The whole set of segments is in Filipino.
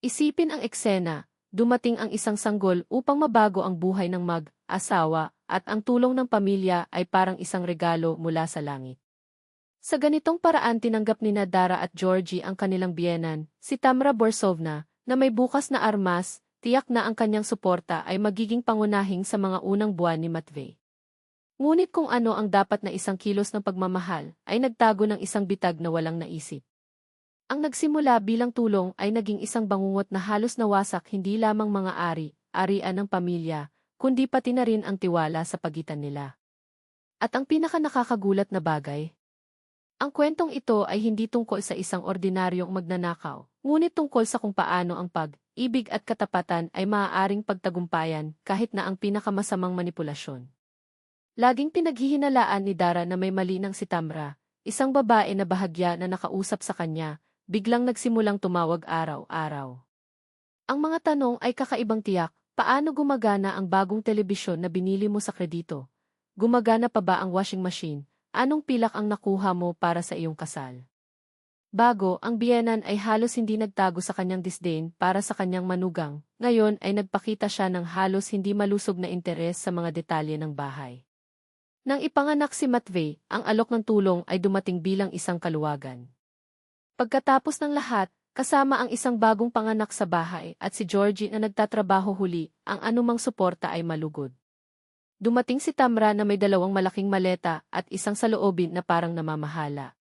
Isipin ang eksena, dumating ang isang sanggol upang mabago ang buhay ng mag-asawa at ang tulong ng pamilya ay parang isang regalo mula sa langit. Sa ganitong paraan tinanggap ni Dara at Georgie ang kanilang biyenan, si Tamra Borsovna, na may bukas na armas, tiyak na ang kanyang suporta ay magiging pangunahing sa mga unang buwan ni Matvey. Ngunit kung ano ang dapat na isang kilos ng pagmamahal, ay nagtago ng isang bitag na walang naisip. Ang nagsimula bilang tulong ay naging isang bangungot na halos nawasak hindi lamang mga ari, arian ng pamilya, kundi pati na rin ang tiwala sa pagitan nila. At ang pinaka nakakagulat na bagay, ang kwentong ito ay hindi tungkol sa isang ordinaryong magnanakaw, ngunit tungkol sa kung paano ang pag-ibig at katapatan ay maaaring pagtagumpayan kahit na ang pinakamasamang manipulasyon. Laging pinaghihinalaan ni Dara na may mali ng si Tamra, isang babae na bahagya na nakausap sa kanya, biglang nagsimulang tumawag araw-araw. Ang mga tanong ay kakaibang tiyak, paano gumagana ang bagong telebisyon na binili mo sa kredito? Gumagana pa ba ang washing machine? Anong pilak ang nakuha mo para sa iyong kasal? Bago, ang biyenan ay halos hindi nagtago sa kanyang disdain para sa kanyang manugang, ngayon ay nagpakita siya ng halos hindi malusog na interes sa mga detalye ng bahay. Nang ipanganak si Matvey, ang alok ng tulong ay dumating bilang isang kaluwagan. Pagkatapos ng lahat, kasama ang isang bagong panganak sa bahay at si Georgie na nagtatrabaho huli, ang anumang suporta ay malugod. Dumating si Tamra na may dalawang malaking maleta at isang saloobin na parang namamahala.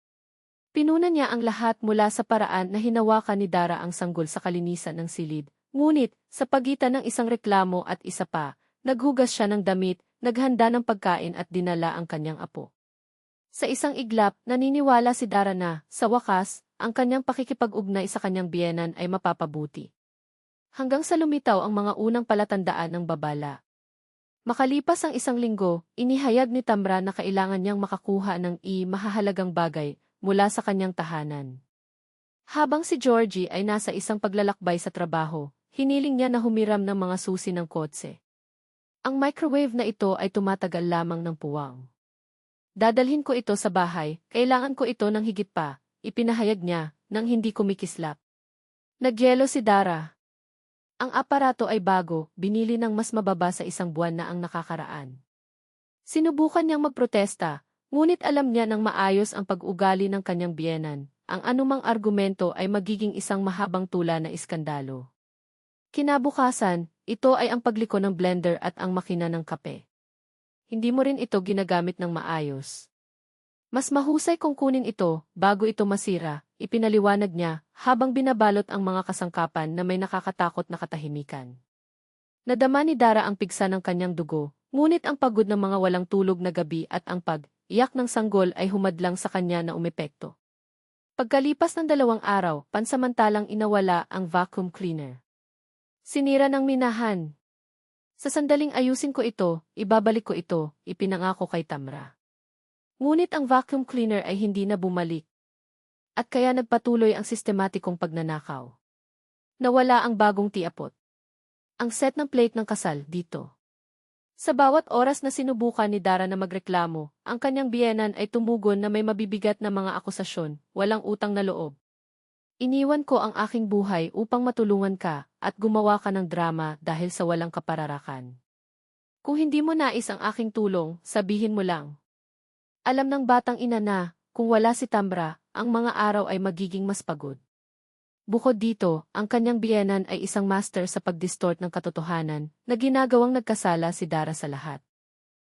Pinuna niya ang lahat mula sa paraan na hinawakan ni Dara ang sanggol sa kalinisan ng silid. Ngunit, sa pagitan ng isang reklamo at isa pa, naghugas siya ng damit, naghanda ng pagkain at dinala ang kanyang apo. Sa isang iglap, naniniwala si Dara na, sa wakas, ang kanyang pakikipag-ugnay sa kanyang biyenan ay mapapabuti. Hanggang sa lumitaw ang mga unang palatandaan ng babala. Makalipas ang isang linggo, inihayag ni Tamra na kailangan niyang makakuha ng i-mahahalagang bagay mula sa kanyang tahanan. Habang si Georgie ay nasa isang paglalakbay sa trabaho, hiniling niya na humiram ng mga susi ng kotse. Ang microwave na ito ay tumatagal lamang ng puwang. Dadalhin ko ito sa bahay, kailangan ko ito ng higit pa, ipinahayag niya, nang hindi kumikislap. Nagyelo si Dara. Ang aparato ay bago, binili ng mas mababa sa isang buwan na ang nakakaraan. Sinubukan niyang magprotesta, ngunit alam niya ng maayos ang pag-ugali ng kanyang biyenan. Ang anumang argumento ay magiging isang mahabang tula na iskandalo. Kinabukasan, ito ay ang pagliko ng blender at ang makina ng kape. Hindi mo rin ito ginagamit ng maayos. Mas mahusay kung kunin ito, bago ito masira, ipinaliwanag niya, habang binabalot ang mga kasangkapan na may nakakatakot na katahimikan. Nadama ni Dara ang pigsa ng kanyang dugo, ngunit ang pagod ng mga walang tulog na gabi at ang pag-iyak ng sanggol ay humadlang sa kanya na umepekto. Pagkalipas ng dalawang araw, pansamantalang inawala ang vacuum cleaner. Sinira ng minahan. Sa sandaling ayusin ko ito, ibabalik ko ito, ipinangako kay Tamra. Ngunit ang vacuum cleaner ay hindi na bumalik. At kaya nagpatuloy ang sistematikong pagnanakaw. Nawala ang bagong tiapot. Ang set ng plate ng kasal dito. Sa bawat oras na sinubukan ni Dara na magreklamo, ang kanyang biyenan ay tumugon na may mabibigat na mga akusasyon, walang utang na loob. Iniwan ko ang aking buhay upang matulungan ka at gumawa ka ng drama dahil sa walang kapararakan. Kung hindi mo nais ang aking tulong, sabihin mo lang. Alam ng batang ina na, kung wala si Tambra, ang mga araw ay magiging mas pagod. Bukod dito, ang kanyang biyenan ay isang master sa pagdistort ng katotohanan na ginagawang nagkasala si Dara sa lahat.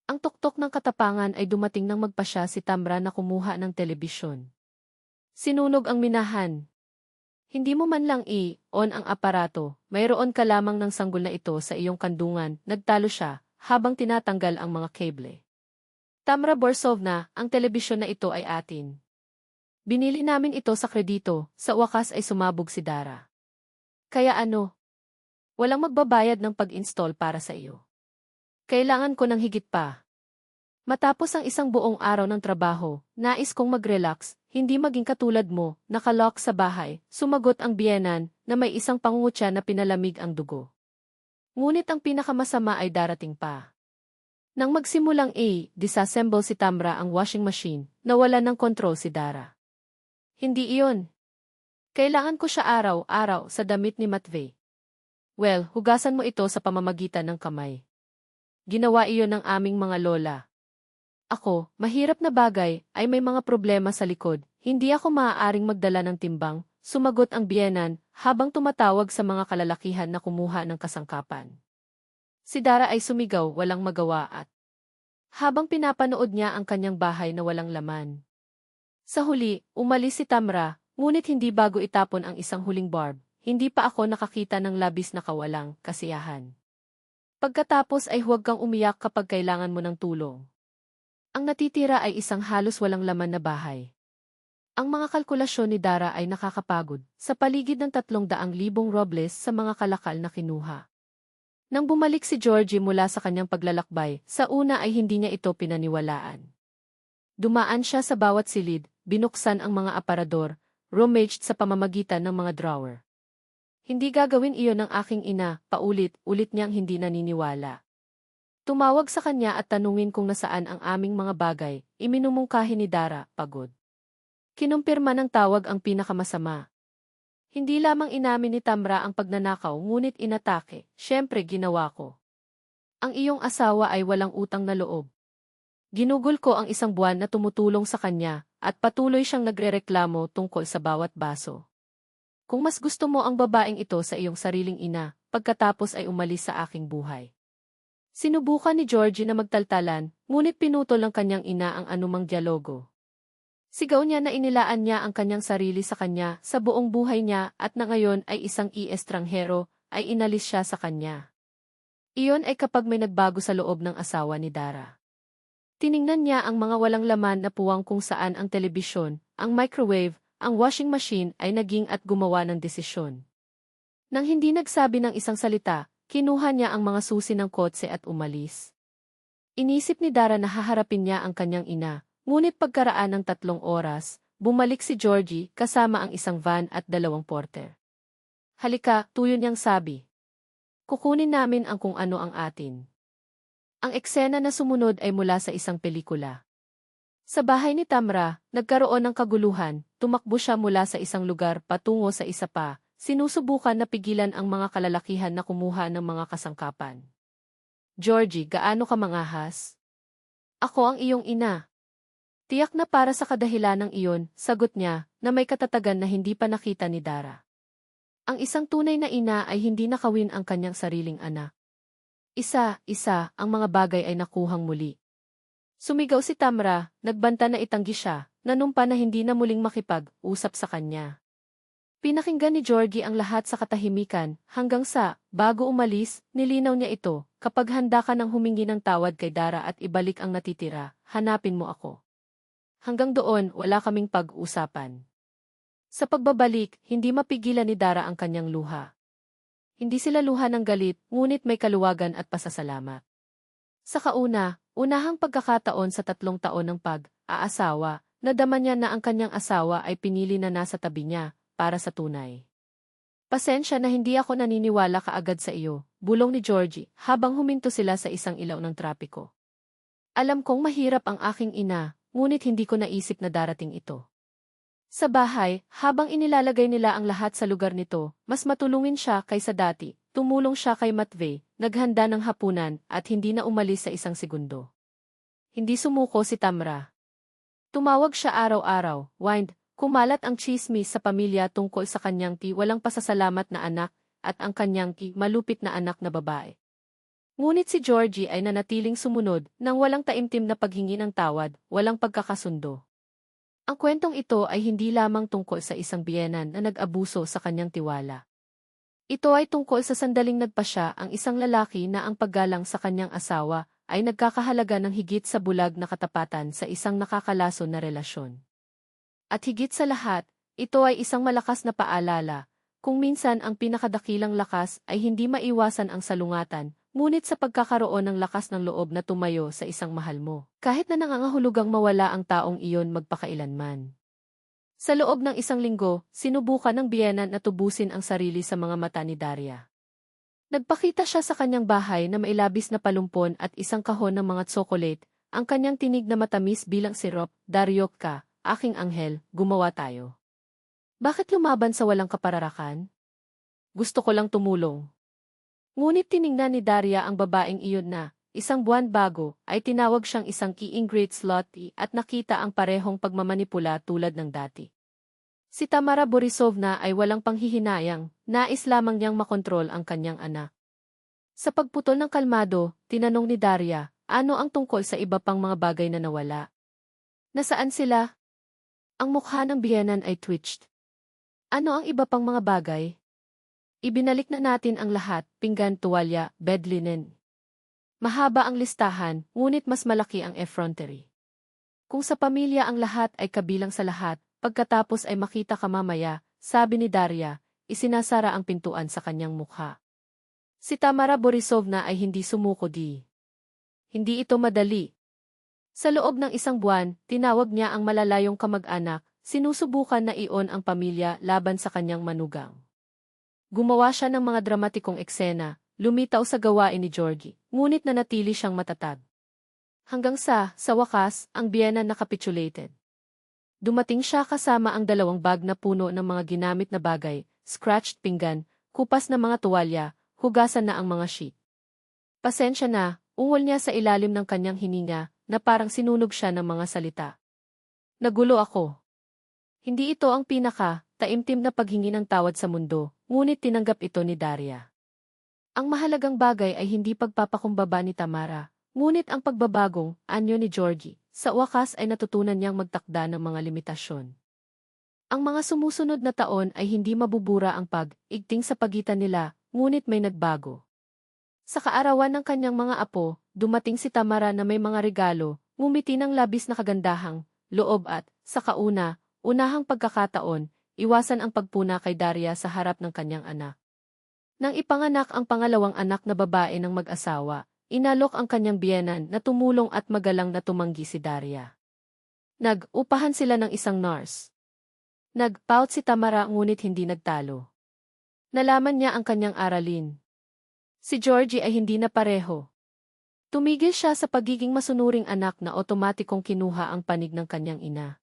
Ang tuktok ng katapangan ay dumating nang magpasya si Tamra na kumuha ng telebisyon. Sinunog ang minahan. Hindi mo man lang i-on ang aparato, mayroon ka lamang ng sanggol na ito sa iyong kandungan, nagtalo siya, habang tinatanggal ang mga kable. Tamra Borsovna, ang telebisyon na ito ay atin. Binili namin ito sa kredito, sa wakas ay sumabog si Dara. Kaya ano? Walang magbabayad ng pag-install para sa iyo. Kailangan ko ng higit pa. Matapos ang isang buong araw ng trabaho, nais kong mag-relax, hindi maging katulad mo, nakalock sa bahay, sumagot ang biyenan, na may isang pangungutya na pinalamig ang dugo. Ngunit ang pinakamasama ay darating pa. Nang magsimulang A, disassemble si Tamra ang washing machine, nawala ng kontrol si Dara. Hindi iyon. Kailangan ko siya araw-araw sa damit ni Matvey. Well, hugasan mo ito sa pamamagitan ng kamay. Ginawa iyon ng aming mga lola. Ako, mahirap na bagay, ay may mga problema sa likod. Hindi ako maaaring magdala ng timbang, sumagot ang biyenan, habang tumatawag sa mga kalalakihan na kumuha ng kasangkapan. Si Dara ay sumigaw, walang magawa at habang pinapanood niya ang kanyang bahay na walang laman. Sa huli, umalis si Tamra, ngunit hindi bago itapon ang isang huling barb, hindi pa ako nakakita ng labis na kawalang kasiyahan. Pagkatapos ay huwag kang umiyak kapag kailangan mo ng tulong. Ang natitira ay isang halos walang laman na bahay. Ang mga kalkulasyon ni Dara ay nakakapagod, sa paligid ng tatlong daang libong robles sa mga kalakal na kinuha. Nang bumalik si Georgie mula sa kanyang paglalakbay, sa una ay hindi niya ito pinaniwalaan. Dumaan siya sa bawat silid, binuksan ang mga aparador, rummaged sa pamamagitan ng mga drawer. Hindi gagawin iyon ng aking ina, paulit-ulit niyang hindi naniniwala. Tumawag sa kanya at tanungin kung nasaan ang aming mga bagay, iminumungkahi ni Dara, pagod. Kinumpirma ng tawag ang pinakamasama. Hindi lamang inamin ni Tamra ang pagnanakaw ngunit inatake, syempre ginawa ko. Ang iyong asawa ay walang utang na loob. Ginugol ko ang isang buwan na tumutulong sa kanya, at patuloy siyang nagrereklamo tungkol sa bawat baso. Kung mas gusto mo ang babaeng ito sa iyong sariling ina, pagkatapos ay umalis sa aking buhay. Sinubukan ni Georgie na magtaltalan, ngunit pinutol ng kanyang ina ang anumang dialogo. Sigaw niya na inilaan niya ang kanyang sarili sa kanya sa buong buhay niya at na ngayon ay isang i-estranghero, ay inalis siya sa kanya. Iyon ay kapag may nagbago sa loob ng asawa ni Dara. Tiningnan niya ang mga walang laman na puwang kung saan ang telebisyon, ang microwave, ang washing machine ay naging at gumawa ng desisyon. Nang hindi nagsabi ng isang salita, kinuha niya ang mga susi ng kotse at umalis. Inisip ni Dara na haharapin niya ang kanyang ina, ngunit pagkaraan ng tatlong oras, bumalik si Georgie kasama ang isang van at dalawang porter. Halika, tuyo niyang sabi. Kukunin namin ang kung ano ang atin. Ang eksena na sumunod ay mula sa isang pelikula. Sa bahay ni Tamra, nagkaroon ng kaguluhan, tumakbo siya mula sa isang lugar patungo sa isa pa, sinusubukan na pigilan ang mga kalalakihan na kumuha ng mga kasangkapan. Georgie, gaano ka mangahas? Ako ang iyong ina. Tiyak na para sa kadahilan ng iyon, sagot niya, na may katatagan na hindi pa nakita ni Dara. Ang isang tunay na ina ay hindi nakawin ang kanyang sariling anak. Isa, isa, ang mga bagay ay nakuhang muli. Sumigaw si Tamra, nagbanta na itanggi siya, nanumpa na hindi na muling makipag-usap sa kanya. Pinakinggan ni Georgie ang lahat sa katahimikan, hanggang sa, bago umalis, nilinaw niya ito, kapag handa ka ng humingi ng tawad kay Dara at ibalik ang natitira, hanapin mo ako. Hanggang doon, wala kaming pag-usapan. Sa pagbabalik, hindi mapigilan ni Dara ang kanyang luha. Hindi sila luha ng galit, ngunit may kaluwagan at pasasalamat. Sa kauna, Unahang pagkakataon sa tatlong taon ng pag-aasawa, nadama niya na ang kanyang asawa ay pinili na nasa tabi niya, para sa tunay. Pasensya na hindi ako naniniwala kaagad sa iyo, bulong ni Georgie, habang huminto sila sa isang ilaw ng trapiko. Alam kong mahirap ang aking ina, ngunit hindi ko naisip na darating ito. Sa bahay, habang inilalagay nila ang lahat sa lugar nito, mas matulungin siya kaysa dati, tumulong siya kay Matvey, naghanda ng hapunan at hindi na umalis sa isang segundo. Hindi sumuko si Tamra. Tumawag siya araw-araw, wind, kumalat ang chismis sa pamilya tungkol sa kanyang ti walang pasasalamat na anak at ang kanyang ki malupit na anak na babae. Ngunit si Georgie ay nanatiling sumunod nang walang taimtim na paghingi ng tawad, walang pagkakasundo. Ang kwentong ito ay hindi lamang tungkol sa isang biyenan na nag-abuso sa kanyang tiwala. Ito ay tungkol sa sandaling nagpasya ang isang lalaki na ang paggalang sa kanyang asawa ay nagkakahalaga ng higit sa bulag na katapatan sa isang nakakalaso na relasyon. At higit sa lahat, ito ay isang malakas na paalala, kung minsan ang pinakadakilang lakas ay hindi maiwasan ang salungatan, ngunit sa pagkakaroon ng lakas ng loob na tumayo sa isang mahal mo, kahit na nangangahulugang mawala ang taong iyon magpakailanman. Sa loob ng isang linggo, sinubukan ng biyenan na tubusin ang sarili sa mga mata ni Daria. Nagpakita siya sa kanyang bahay na mailabis na palumpon at isang kahon ng mga tsokolate, ang kanyang tinig na matamis bilang sirop, Daryok ka, aking anghel, gumawa tayo. Bakit lumaban sa walang kapararakan? Gusto ko lang tumulong. Ngunit tiningnan ni Daria ang babaeng iyon na, isang buwan bago, ay tinawag siyang isang kiing great slutty at nakita ang parehong pagmamanipula tulad ng dati. Si Tamara Borisovna ay walang panghihinayang, nais lamang niyang makontrol ang kanyang anak. Sa pagputol ng kalmado, tinanong ni Daria, ano ang tungkol sa iba pang mga bagay na nawala? Nasaan sila? Ang mukha ng biyenan ay twitched. Ano ang iba pang mga bagay? Ibinalik na natin ang lahat, pinggan, tuwalya, bed linen. Mahaba ang listahan, ngunit mas malaki ang effrontery. Kung sa pamilya ang lahat ay kabilang sa lahat, pagkatapos ay makita ka mamaya, sabi ni Daria, isinasara ang pintuan sa kanyang mukha. Si Tamara Borisovna ay hindi sumuko di. Hindi ito madali. Sa loob ng isang buwan, tinawag niya ang malalayong kamag-anak, sinusubukan na ion ang pamilya laban sa kanyang manugang. Gumawa siya ng mga dramatikong eksena, lumitaw sa gawain ni Georgie, ngunit nanatili siyang matatag. Hanggang sa, sa wakas, ang biyena nakapitulated. Dumating siya kasama ang dalawang bag na puno ng mga ginamit na bagay, scratched pinggan, kupas na mga tuwalya, hugasan na ang mga sheet. Pasensya na, ungol niya sa ilalim ng kanyang hininga, na parang sinunog siya ng mga salita. Nagulo ako. Hindi ito ang pinaka, taimtim na paghingi ng tawad sa mundo, ngunit tinanggap ito ni Daria. Ang mahalagang bagay ay hindi pagpapakumbaba ni Tamara, ngunit ang pagbabagong, anyo ni Georgie, sa wakas ay natutunan niyang magtakda ng mga limitasyon. Ang mga sumusunod na taon ay hindi mabubura ang pag-igting sa pagitan nila, ngunit may nagbago. Sa kaarawan ng kanyang mga apo, dumating si Tamara na may mga regalo, ngumiti ng labis na kagandahang, loob at, sa kauna, unahang pagkakataon, iwasan ang pagpuna kay Daria sa harap ng kanyang anak. Nang ipanganak ang pangalawang anak na babae ng mag-asawa, inalok ang kanyang biyenan na tumulong at magalang na tumanggi si Daria. Nag-upahan sila ng isang nurse. Nag-pout si Tamara ngunit hindi nagtalo. Nalaman niya ang kanyang aralin. Si Georgie ay hindi na pareho. Tumigil siya sa pagiging masunuring anak na otomatikong kinuha ang panig ng kanyang ina.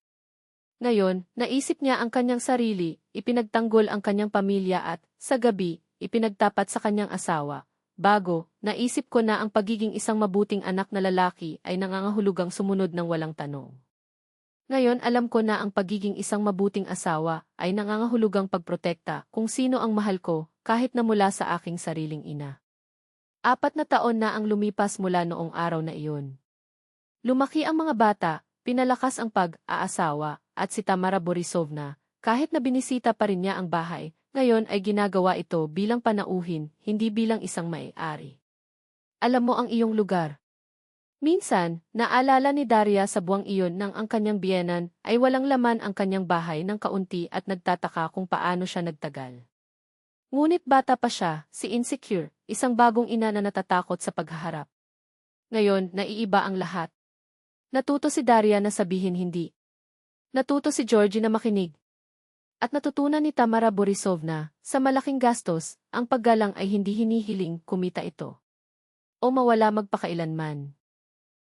Ngayon, naisip niya ang kanyang sarili, ipinagtanggol ang kanyang pamilya at, sa gabi, ipinagtapat sa kanyang asawa. Bago, naisip ko na ang pagiging isang mabuting anak na lalaki ay nangangahulugang sumunod ng walang tanong. Ngayon alam ko na ang pagiging isang mabuting asawa ay nangangahulugang pagprotekta kung sino ang mahal ko kahit na mula sa aking sariling ina. Apat na taon na ang lumipas mula noong araw na iyon. Lumaki ang mga bata, pinalakas ang pag-aasawa, at si Tamara Borisovna, kahit na binisita pa rin niya ang bahay, ngayon ay ginagawa ito bilang panauhin, hindi bilang isang may-ari. Alam mo ang iyong lugar. Minsan, naalala ni Daria sa buwang iyon nang ang kanyang biyenan ay walang laman ang kanyang bahay ng kaunti at nagtataka kung paano siya nagtagal. Ngunit bata pa siya, si Insecure, isang bagong ina na natatakot sa paghaharap. Ngayon, naiiba ang lahat. Natuto si Daria na sabihin hindi. Natuto si Georgie na makinig. At natutunan ni Tamara Borisovna, sa malaking gastos, ang paggalang ay hindi hinihiling kumita ito. O mawala magpakailanman.